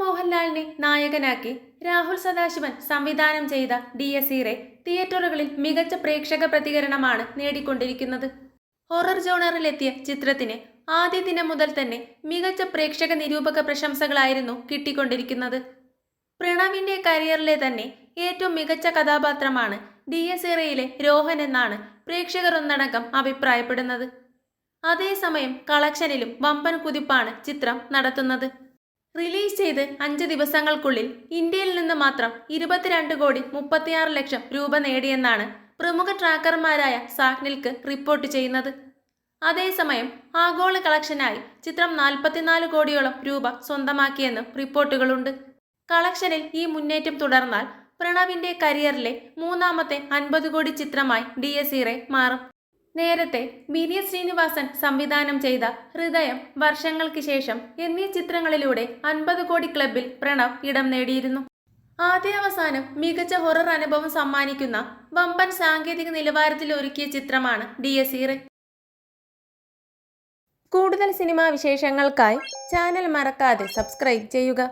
മോഹൻലാലിനെ നായകനാക്കി രാഹുൽ സദാശിവൻ സംവിധാനം ചെയ്ത ഡി എസ് ഇറെ തിയേറ്ററുകളിൽ മികച്ച പ്രേക്ഷക പ്രതികരണമാണ് നേടിക്കൊണ്ടിരിക്കുന്നത്. ഹൊറർ ജോണറിലെത്തിയ ചിത്രത്തിന് ആദ്യ ദിനം മുതൽ തന്നെ മികച്ച പ്രേക്ഷക നിരൂപക പ്രശംസകളായിരുന്നു കിട്ടിക്കൊണ്ടിരിക്കുന്നത്. പ്രണവിന്റെ കരിയറിലെ തന്നെ ഏറ്റവും മികച്ച കഥാപാത്രമാണ് ഡി എസ് ഇറയിലെ രോഹൻ എന്നാണ് പ്രേക്ഷകർ ഒന്നടങ്കം അഭിപ്രായപ്പെടുന്നത്. അതേസമയം കളക്ഷനിലും വമ്പൻ കുതിപ്പാണ് ചിത്രം നടത്തുന്നത്. റിലീസ് ചെയ്ത് അഞ്ച് ദിവസങ്ങൾക്കുള്ളിൽ ഇന്ത്യയിൽ നിന്ന് മാത്രം ഇരുപത്തിരണ്ട് കോടി മുപ്പത്തിയാറ് ലക്ഷം രൂപ നേടിയെന്നാണ് പ്രമുഖ ട്രാക്കർമാരായ സാഗ്നിൽക്ക് റിപ്പോർട്ട് ചെയ്യുന്നത്. അതേസമയം ആഗോള കളക്ഷനായി ചിത്രം നാൽപ്പത്തിനാല് കോടിയോളം രൂപ സ്വന്തമാക്കിയെന്നും റിപ്പോർട്ടുകളുണ്ട്. കളക്ഷനിൽ ഈ മുന്നേറ്റം തുടർന്നാൽ പ്രണവിന്റെ കരിയറിലെ മൂന്നാമത്തെ അൻപത് കോടി ചിത്രമായി ഡി എസ് മാറും. നേരത്തെ വിനീത് ശ്രീനിവാസൻ സംവിധാനം ചെയ്ത ഹൃദയം വർഷങ്ങൾക്ക് ശേഷം എന്നീ ചിത്രങ്ങളിലൂടെ അൻപത് കോടി ക്ലബിൽ പ്രണവ് ഇടം നേടിയിരുന്നു. ആദ്യാവസാനം മികച്ച ഹൊറർ അനുഭവം സമ്മാനിക്കുന്ന വമ്പൻ സാങ്കേതിക നിലവാരത്തിൽ ഒരുക്കിയ ചിത്രമാണ് ഡി എസ് കൂടുതൽ സിനിമാ വിശേഷങ്ങൾക്കായി ചാനൽ മറക്കാതെ സബ്സ്ക്രൈബ് ചെയ്യുക.